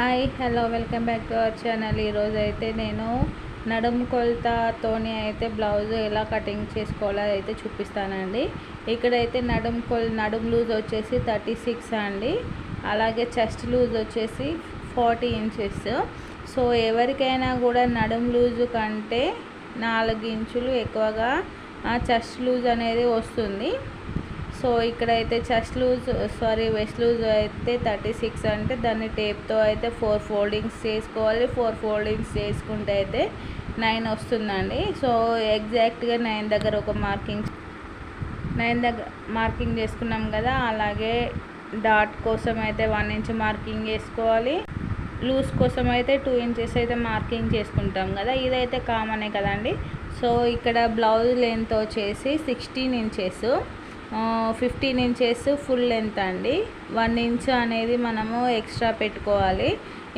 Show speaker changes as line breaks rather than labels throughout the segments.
Hi hello welcome back to our channel. ఈరోజు అయితే నేను నడుము కొలతతోని అయితే బ్లౌజ్ ఎలా కటింగ్ చేసుకోవాలో అయితే చూపిస్తానండి. ఇక్కడైతే నడుము కొల్ నడుము లూజ్ వచ్చేసి థర్టీ సిక్స్ అండి. అలాగే చెస్ట్ లూజ్ వచ్చేసి ఫార్టీ ఇంచెస్. సో ఎవరికైనా కూడా నడుము లూజ్ కంటే నాలుగు ఇంచులు ఎక్కువగా చెస్ట్ లూజ్ అనేది వస్తుంది. సో ఇక్కడైతే chest loose sorry waist loose అయితే థర్టీ సిక్స్ అంటే దాన్ని టేప్తో అయితే ఫోర్ ఫోల్డింగ్స్ చేసుకోవాలి. ఫోర్ ఫోల్డింగ్స్ చేసుకుంటే అయితే నైన్ వస్తుందండి. సో ఎగ్జాక్ట్గా నైన్ దగ్గర ఒక మార్కింగ్ నైన్ దగ్గర మార్కింగ్ చేసుకున్నాం కదా అలాగే డాట్ కోసం అయితే వన్ ఇంచ్ మార్కింగ్ చేసుకోవాలి. లూజ్ కోసం అయితే టూ ఇంచెస్ అయితే మార్కింగ్ చేసుకుంటాం కదా ఇదైతే కామనే కదండి. సో ఇక్కడ బ్లౌజ్ లెంత్ వచ్చేసి sixteen inches fifteen inches full length అండి. వన్ ఇంచ్ అనేది మనము ఎక్స్ట్రా పెట్టుకోవాలి.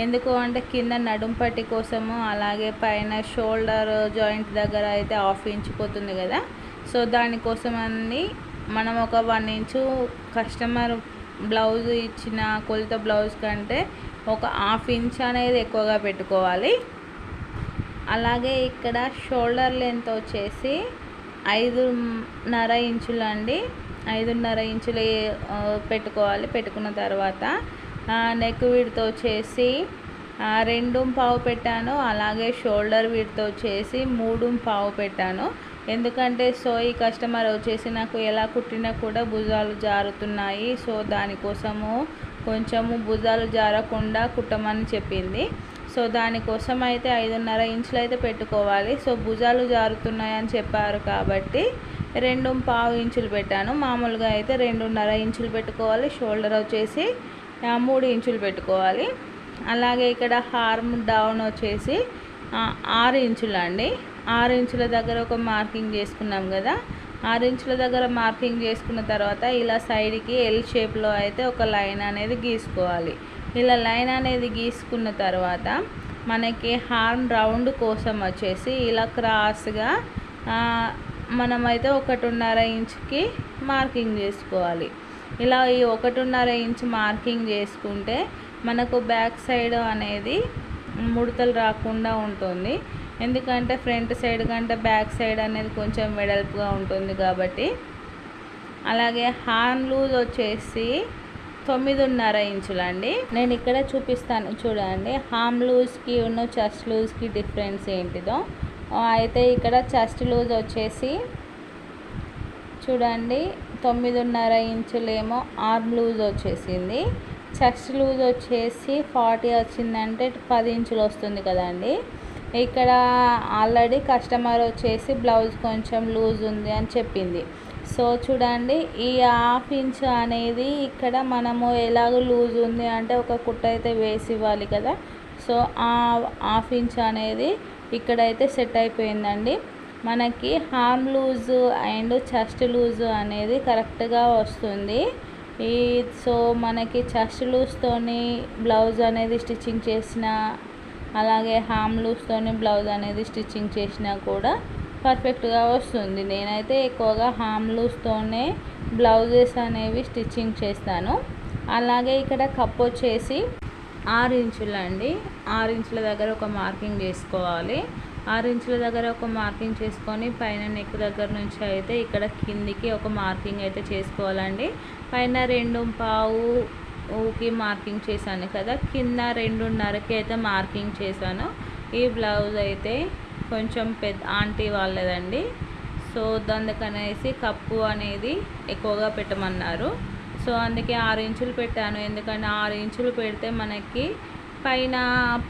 ఎందుకు అంటే కింద నడుంపట్టి కోసము అలాగే పైన షోల్డర్ జాయింట్ దగ్గర అయితే హాఫ్ ఇంచ్ పోతుంది కదా. సో దానికోసం అన్ని మనం ఒక వన్ ఇంచు కస్టమర్ బ్లౌజ్ ఇచ్చిన కొలత బ్లౌజ్ కంటే ఒక హాఫ్ ఇంచ్ అనేది ఎక్కువగా పెట్టుకోవాలి. అలాగే ఇక్కడ షోల్డర్ లెంత్ వచ్చేసి ఐదున్నర ఇంచులండి ఐదున్నర ఇంచులు పెట్టుకోవాలి. పెట్టుకున్న తర్వాత నెక్ వీడితో వచ్చేసి రెండు పావు పెట్టాను. అలాగే షోల్డర్ వీడితో చేసి మూడు పావు పెట్టాను. ఎందుకంటే సో ఈ కస్టమర్ వచ్చేసి నాకు ఎలా కుట్టినా కూడా భుజాలు జారుతున్నాయి. సో దానికోసము కొంచెము భుజాలు జారకుండా కుట్టమని చెప్పింది. సో దానికోసం అయితే ఐదున్నర ఇంచులు అయితే పెట్టుకోవాలి. సో భుజాలు జారుతున్నాయని చెప్పారు కాబట్టి రెండు పావు ఇంచులు పెట్టాను. మామూలుగా అయితే రెండున్నర ఇంచులు పెట్టుకోవాలి. షోల్డర్ వచ్చేసి మూడు ఇంచులు పెట్టుకోవాలి. అలాగే ఇక్కడ హార్మ్ డౌన్ వచ్చేసి ఆరు ఇంచులు అండి. ఆరు ఇంచుల దగ్గర ఒక మార్కింగ్ చేసుకున్నాం కదా. ఆరు ఇంచుల దగ్గర మార్కింగ్ చేసుకున్న తర్వాత ఇలా సైడ్కి ఎల్ షేప్లో అయితే ఒక లైన్ అనేది గీసుకోవాలి. ఇలా లైన్ అనేది గీసుకున్న తర్వాత మనకి హార్మ్ రౌండ్ కోసం వచ్చేసి ఇలా క్రాస్గా మనమైతే ఒకటిన్నర ఇంచుకి మార్కింగ్ చేసుకోవాలి. ఇలా ఈ ఒకటిన్నర ఇంచ్ మార్కింగ్ చేసుకుంటే మనకు బ్యాక్ సైడ్ అనేది ముడతలు రాకుండా ఉంటుంది. ఎందుకంటే ఫ్రంట్ సైడ్ కంటే బ్యాక్ సైడ్ అనేది కొంచెం వెడల్పుగా ఉంటుంది కాబట్టి. అలాగే హార్మ్ లూజ్ వచ్చేసి తొమ్మిదిన్నర ఇంచులండి. నేను ఇక్కడ చూపిస్తాను చూడండి. హామ్ లూజ్కి ఉన్న చెస్ట్ లూజ్కి డిఫరెన్స్ ఏంటిదో. అయితే ఇక్కడ చెస్ట్ లూజ్ వచ్చేసి చూడండి తొమ్మిదిన్నర ఇంచులేమో ఆర్మ్ లూజ్ వచ్చేసింది. చెస్ట్ లూజ్ వచ్చేసి ఫార్టీ వచ్చిందంటే పది ఇంచులు వస్తుంది కదండి. ఇక్కడ ఆల్రెడీ కస్టమర్ వచ్చేసి బ్లౌజ్ కొంచెం లూజ్ ఉంది అని చెప్పింది. సో చూడండి ఈ హాఫ్ ఇంచ్ అనేది ఇక్కడ మనము ఎలాగో లూజ్ ఉంది అంటే ఒక కుట్ట అయితే వేసి ఇవ్వాలి కదా. సో ఆ హాఫ్ ఇంచ్ అనేది ఇక్కడైతే సెట్ అయిపోయిందండి. మనకి arm loose and chest loose అనేది కరెక్ట్గా వస్తుంది. ఈ సో మనకి చెస్ట్ లూజ్తోని బ్లౌజ్ అనేది స్టిచ్చింగ్ చేసిన అలాగే హామ్ లూజ్తోని బ్లౌజ్ అనేది స్టిచ్చింగ్ చేసినా కూడా పర్ఫెక్ట్గా వస్తుంది. నేనైతే ఎక్కువగా హామ్ లూజ్తోనే బ్లౌజెస్ అనేవి స్టిచ్చింగ్ చేస్తాను. అలాగే ఇక్కడ కప్ వచ్చేసి ఆరు ఇంచులు అండి. ఆరు ఇంచుల దగ్గర ఒక మార్కింగ్ చేసుకోవాలి. ఆరు ఇంచుల దగ్గర ఒక మార్కింగ్ చేసుకొని పైన నెక్ దగ్గర నుంచి అయితే ఇక్కడ కిందికి ఒక మార్కింగ్ అయితే చేసుకోవాలండి. పైన రెండు పావు ఊకి మార్కింగ్ చేశాను కదా. కింద రెండున్నరకి అయితే మార్కింగ్ చేశాను. ఈ బ్లౌజ్ అయితే కొంచెం పెద్ద ఆంటీ వాళ్ళదండి. సో అందుకనేసి కప్పు అనేది ఎక్కువగా పెట్టమన్నారు. సో అందుకే ఆరు ఇంచులు పెట్టాను. ఎందుకంటే ఆరు ఇంచులు పెడితే మనకి పైన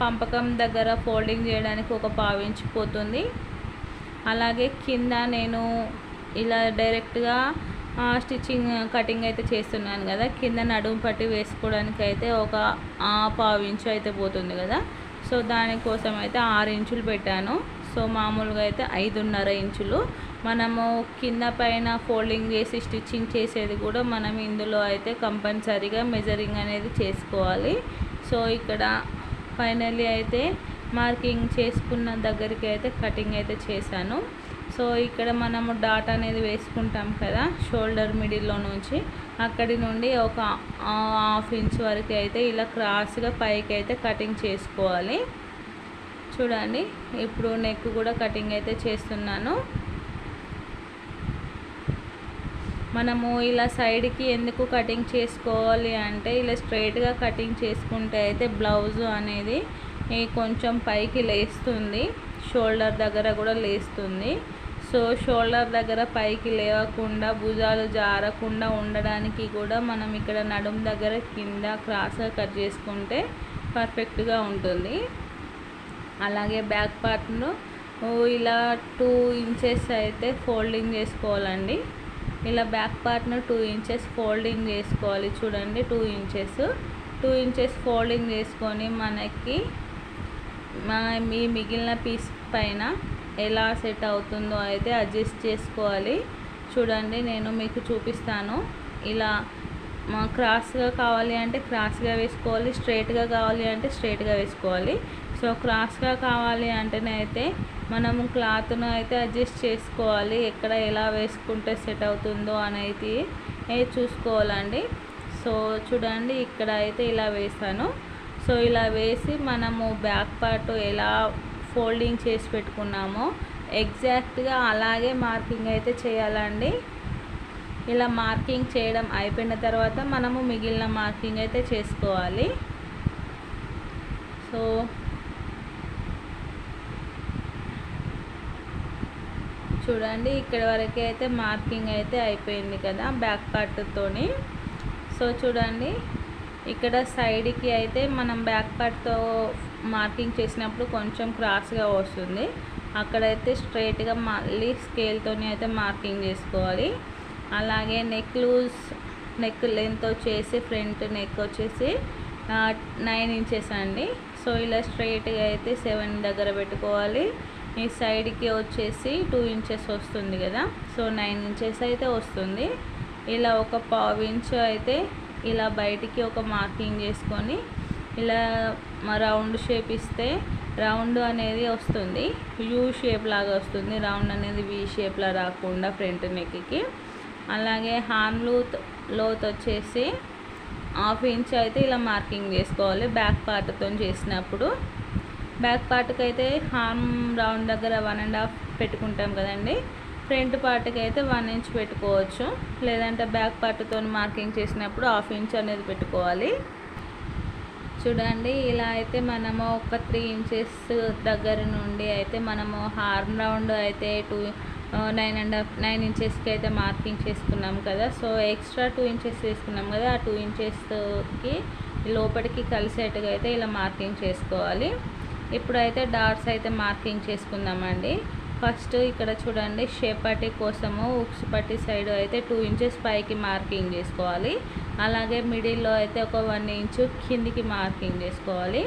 పంపకం దగ్గర ఫోల్డింగ్ చేయడానికి ఒక పావు ఇంచు పోతుంది. అలాగే కింద నేను ఇలా డైరెక్ట్గా స్టిచ్చింగ్ కటింగ్ అయితే చేస్తున్నాను కదా. కింద నడుము పట్టి వేసుకోవడానికి అయితే ఒక పావు ఇంచు అయితే పోతుంది కదా. సో దానికోసం అయితే ఆరు ఇంచులు పెట్టాను. సో మామూలుగా అయితే ఐదున్నర ఇంచులు. మనము కింద పైన ఫోల్డింగ్ చేసి స్టిచ్చింగ్ చేసేది కూడా మనం ఇందులో అయితే కంపల్సరీగా మెజరింగ్ అనేది చేసుకోవాలి. సో ఇక్కడ ఫైనల్లీ అయితే మార్కింగ్ చేసుకున్న దగ్గరికి అయితే కటింగ్ అయితే చేశాను. సో ఇక్కడ మనము డాట్ అనేది వేసుకుంటాం కదా షోల్డర్ మిడిల్లో నుంచి. అక్కడి నుండి ఒక హాఫ్ ఇంచ్ వరకు అయితే ఇలా క్రాస్గా పైకి అయితే కటింగ్ చేసుకోవాలి. చూడండి. ఇప్పుడు నెక్ కూడా కటింగ్ అయితే చేస్తున్నాను. మనము ఇలా సైడ్కి ఎందుకు కటింగ్ చేసుకోవాలి అంటే ఇలా స్ట్రైట్గా కటింగ్ చేసుకుంటే అయితే బ్లౌజ్ అనేది కొంచెం పైకి లేస్తుంది. షోల్డర్ దగ్గర కూడా లేస్తుంది. సో షోల్డర్ దగ్గర పైకి లేవకుండా భుజాలు జారకుండా ఉండడానికి కూడా మనం ఇక్కడ నడుం దగ్గర కింద క్రాస్గా కట్ చేసుకుంటే పర్ఫెక్ట్గా ఉంటుంది. అలాగే బ్యాక్ పార్ట్ను ఇలా టూ ఇంచెస్ అయితే ఫోల్డింగ్ చేసుకోవాలండి. ఇలా బ్యాక్ పార్ట్ను టూ ఇంచెస్ ఫోల్డింగ్ చేసుకోవాలి చూడండి two inches. Two inches folding చేసుకొని మనకి మీ మిగిలిన పీస్ పైన ఎలా సెట్ అవుతుందో అయితే అడ్జస్ట్ చేసుకోవాలి. చూడండి నేను మీకు చూపిస్తాను. ఇలా మా క్రాస్గా కావాలి అంటే క్రాస్గా వేసుకోవాలి స్ట్రైట్గా కావాలి అంటే స్ట్రైట్గా వేసుకోవాలి. సో క్రాస్గా కావాలి అంటేనే అయితే మనము క్లాత్ను అయితే అడ్జస్ట్ చేసుకోవాలి. ఎక్కడ ఎలా వేసుకుంటే సెట్ అవుతుందో అనేది చూసుకోవాలండి. సో చూడండి ఇక్కడ అయితే ఇలా వేసాను సో ఇలా వేసి మనము బ్యాక్ పార్ట్ ఎలా ఫోల్డింగ్ చేసి పెట్టుకున్నామో ఎగ్జాక్ట్గా అలాగే మార్కింగ్ అయితే చేయాలండి. ఇలా మార్కింగ్ చేయడం అయిపోయిన తర్వాత మనము మిగిలిన మార్కింగ్ అయితే చేసుకోవాలి. సో చూడండి ఇక్కడ వరకు అయితే మార్కింగ్ అయితే అయిపోయింది కదా బ్యాక్ పార్ట్తోని సో చూడండి ఇక్కడ సైడ్కి అయితే మనం బ్యాక్ పార్ట్తో మార్కింగ్ చేసినప్పుడు కొంచెం క్రాస్గా వస్తుంది. అక్కడైతే స్ట్రైట్గా మళ్ళీ స్కేల్తోని అయితే మార్కింగ్ చేసుకోవాలి. అలాగే నెక్ లూజ్ నెక్ లెంత్ వచ్చేసి ఫ్రంట్ నెక్ వచ్చేసి నైన్ ఇంచెస్ అండి. సో ఇలా స్ట్రైట్గా అయితే సెవెన్ దగ్గర పెట్టుకోవాలి. ఈ సైడ్కి వచ్చేసి టూ ఇంచెస్ వస్తుంది కదా. సో నైన్ ఇంచెస్ అయితే వస్తుంది. ఇలా ఒక పావు ఇంచు అయితే ఇలా బయటికి ఒక మార్కింగ్ చేసుకొని ఇలా రౌండ్ షేప్ ఇస్తే రౌండ్ అనేది వస్తుంది. యూ షేప్ లాగా వస్తుంది. రౌండ్ అనేది వి షేప్లా రాకుండా ఫ్రంట్ నెక్కి. అలాగే హార్మ్ లూత్ లోత్ వచ్చేసి హాఫ్ ఇంచ్ అయితే ఇలా మార్కింగ్ చేసుకోవాలి. బ్యాక్ పార్ట్తో చేసినప్పుడు బ్యాక్ పార్ట్కి అయితే హార్మ్ రౌండ్ దగ్గర వన్ అండ్ హాఫ్ పెట్టుకుంటాం కదండి. ఫ్రంట్ పార్ట్కి అయితే వన్ ఇంచ్ పెట్టుకోవచ్చు. లేదంటే బ్యాక్ పార్ట్తో మార్కింగ్ చేసినప్పుడు హాఫ్ ఇంచ్ అనేది పెట్టుకోవాలి. చూడండి ఇలా అయితే మనము ఒక త్రీ ఇంచెస్ దగ్గర నుండి అయితే మనము హార్మ్ రౌండ్ అయితే two nine and half nine ఇంచెస్కి అయితే మార్కింగ్ చేసుకున్నాం కదా. సో ఎక్స్ట్రా టూ ఇంచెస్ తీసుకున్నాం కదా. ఆ టూ ఇంచెస్కి లోపలికి కలిసేట్టుగా అయితే ఇలా మార్కింగ్ చేసుకోవాలి. ఇప్పుడైతే డాట్స్ అయితే మార్కింగ్ చేసుకుందామండి. ఫస్ట్ ఇక్కడ చూడండి షేప్ పట్టి కోసము ఉక్స్ పట్టి సైడ్ అయితే టూ ఇంచెస్ పైకి మార్కింగ్ చేసుకోవాలి. అలాగే మిడిల్లో అయితే ఒక వన్ ఇంచు కిందికి మార్కింగ్ చేసుకోవాలి.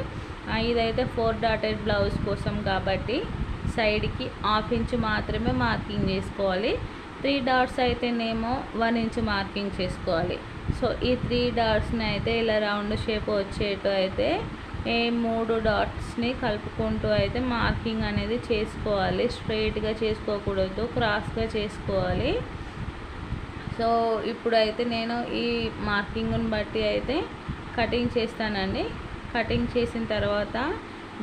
ఇదైతే ఫోర్ డాటెడ్ బ్లౌజ్ కోసం కాబట్టి సైడ్కి హాఫ్ ఇంచ్ మాత్రమే మార్కింగ్ చేసుకోవాలి. త్రీ డాట్స్ అయితేనేమో వన్ ఇంచ్ మార్కింగ్ చేసుకోవాలి. సో ఈ త్రీ డాట్స్ని అయితే ఇలా రౌండ్ షేప్ వచ్చేటు అయితే ఏ మూడు డాట్స్ని కలుపుకుంటూ అయితే మార్కింగ్ అనేది చేసుకోవాలి. స్ట్రైట్గా చేసుకోకూడదు క్రాస్గా చేసుకోవాలి. సో ఇప్పుడైతే నేను ఈ మార్కింగ్ని బట్టి అయితే కటింగ్ చేస్తానండి. కటింగ్ చేసిన తర్వాత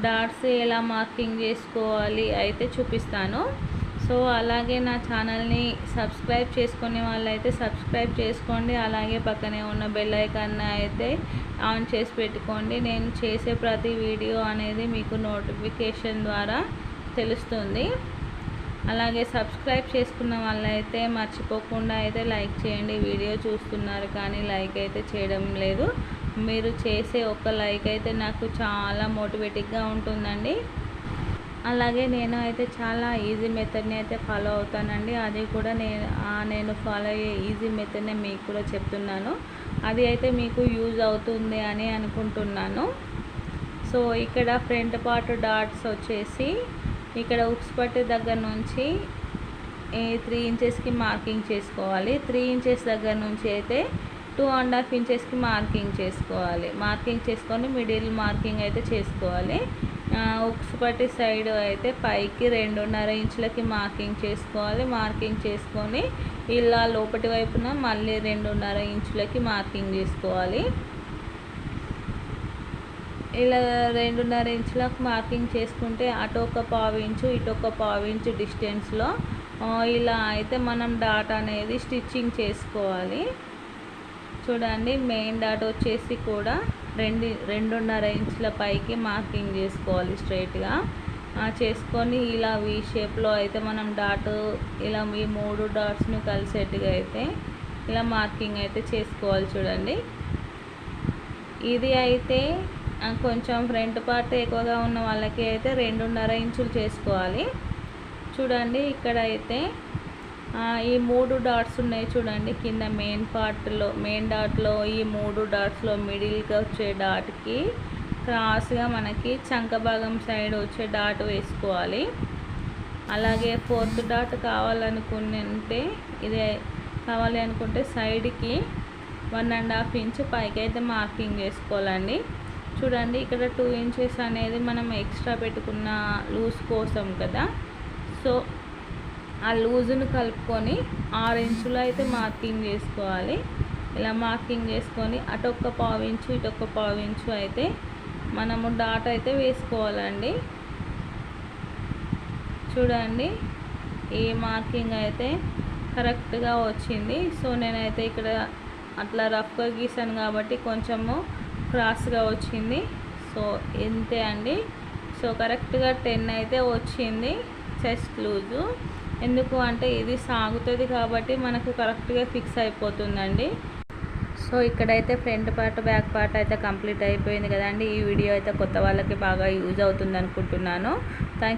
డాట్స్ ఎలా మార్కింగ్ చేసుకోవాలి అయితే చూపిస్తాను. సో అలాగే నా ఛానల్ని సబ్స్క్రైబ్ చేసుకునే వాళ్ళైతే సబ్స్క్రైబ్ చేసుకోండి. అలాగే పక్కనే ఉన్న బెల్ ఐకాన్ అయితే ఆన్ చేసి పెట్టుకోండి. నేను చేసే ప్రతి వీడియో అనేది మీకు నోటిఫికేషన్ ద్వారా తెలుస్తుంది. అలాగే సబ్స్క్రైబ్ చేసుకున్న వాళ్ళైతే మర్చిపోకుండా అయితే లైక్ చేయండి. వీడియో చూస్తున్నారు కానీ లైక్ అయితే చేయడం లేదు. మీరు చేసే ఒక లైక్ అయితే నాకు చాలా మోటివేటివ్గా ఉంటుందండి. అలాగే నేను అయితే చాలా ఈజీ మెథడ్ని అయితే ఫాలో అవుతానండి. అది కూడా నేను నేను ఫాలో అయ్యే ఈజీ మెథడ్నే మీకు కూడా చెప్తున్నాను. అది అయితే మీకు యూజ్ అవుతుంది అని అనుకుంటున్నాను. సో ఇక్కడ ఫ్రంట్ పార్ట్ డాట్స్ వచ్చేసి ఇక్కడ ఉక్స్ పట్టి దగ్గర నుంచి త్రీ ఇంచెస్కి మార్కింగ్ చేసుకోవాలి. త్రీ ఇంచెస్ దగ్గర నుంచి అయితే టూ అండ్ హాఫ్ ఇంచెస్కి మార్కింగ్ చేసుకోవాలి. మార్కింగ్ చేసుకొని మిడిల్ మార్కింగ్ అయితే చేసుకోవాలి. ఉక్సుపట్టి సైడ్ అయితే పైకి రెండున్నర ఇంచులకి మార్కింగ్ చేసుకోవాలి. మార్కింగ్ చేసుకొని ఇలా లోపటి వైపున మళ్ళీ రెండున్నర ఇంచులకి మార్కింగ్ చేసుకోవాలి. ఇలా రెండున్నర ఇంచులకు మార్కింగ్ చేసుకుంటే అటు ఒక పావు ఇంచు ఇటు ఒక పావు ఇంచు డిస్టెన్స్లో ఇలా అయితే మనం డాట్ అనేది స్టిచ్చింగ్ చేసుకోవాలి. చూడండి మెయిన్ డాట్ వచ్చేసి కూడా రెండు రెండున్నర ఇంచుల పైకి మార్కింగ్ చేసుకోవాలి స్ట్రైట్గా. చేసుకొని ఇలా వీ షేప్లో అయితే మనం డాట్ ఇలా ఈ మూడు డాట్స్ని కలిసేట్టుగా అయితే ఇలా మార్కింగ్ అయితే చేసుకోవాలి చూడండి. ఇది అయితే కొంచెం ఫ్రంట్ పార్ట్ ఎక్కువగా ఉన్న వాళ్ళకి అయితే రెండున్నర ఇంచులు చేసుకోవాలి. చూడండి ఇక్కడ అయితే ఈ మూడు డాట్స్ ఉన్నాయి చూడండి. కింద మెయిన్ పార్ట్లో మెయిన్ డాట్లో ఈ మూడు డాట్స్లో మిడిల్గా వచ్చే డాట్కి క్రాస్గా మనకి చంక భాగం సైడ్ వచ్చే డాట్ వేసుకోవాలి. అలాగే ఫోర్త్ డాట్ కావాలనుకుంటే ఇదే కావాలి అనుకుంటే సైడ్కి వన్ అండ్ హాఫ్ ఇంచ్ పైకి అయితే మార్కింగ్ చేసుకోవాలండి చూడండి ఇక్కడ టూ ఇంచెస్ అనేది మనం ఎక్స్ట్రా పెట్టుకున్న లూజ్ కోసం కదా. సో ఆ లూజును కలుపుకొని ఆరు ఇంచులు అయితే మార్కింగ్ చేసుకోవాలి. ఇలా మార్కింగ్ చేసుకొని అటొక్క పావు ఇంచు ఇటొక్క పావు ఇంచు అయితే మనము డాట్ అయితే వేసుకోవాలండి. చూడండి ఈ మార్కింగ్ అయితే కరెక్ట్గా వచ్చింది. సో నేనైతే ఇక్కడ అట్లా రఫ్గా గీసాను కాబట్టి కొంచెము క్రాస్గా వచ్చింది. సో ఇంతే అండి. సో కరెక్ట్గా టెన్ అయితే వచ్చింది చెస్ట్ లూజు. ఎందుకు అంటే ఇది సాగుతుంది కాబట్టి మనకు కరెక్ట్గా ఫిక్స్ అయిపోతుందండి. సో ఇక్కడైతే ఫ్రంట్ పార్ట్ బ్యాక్ పార్ట్ అయితే కంప్లీట్ అయిపోయింది కదండి. ఈ వీడియో అయితే కొత్త వాళ్ళకి బాగా యూజ్ అవుతుంది అనుకుంటున్నాను. థ్యాంక్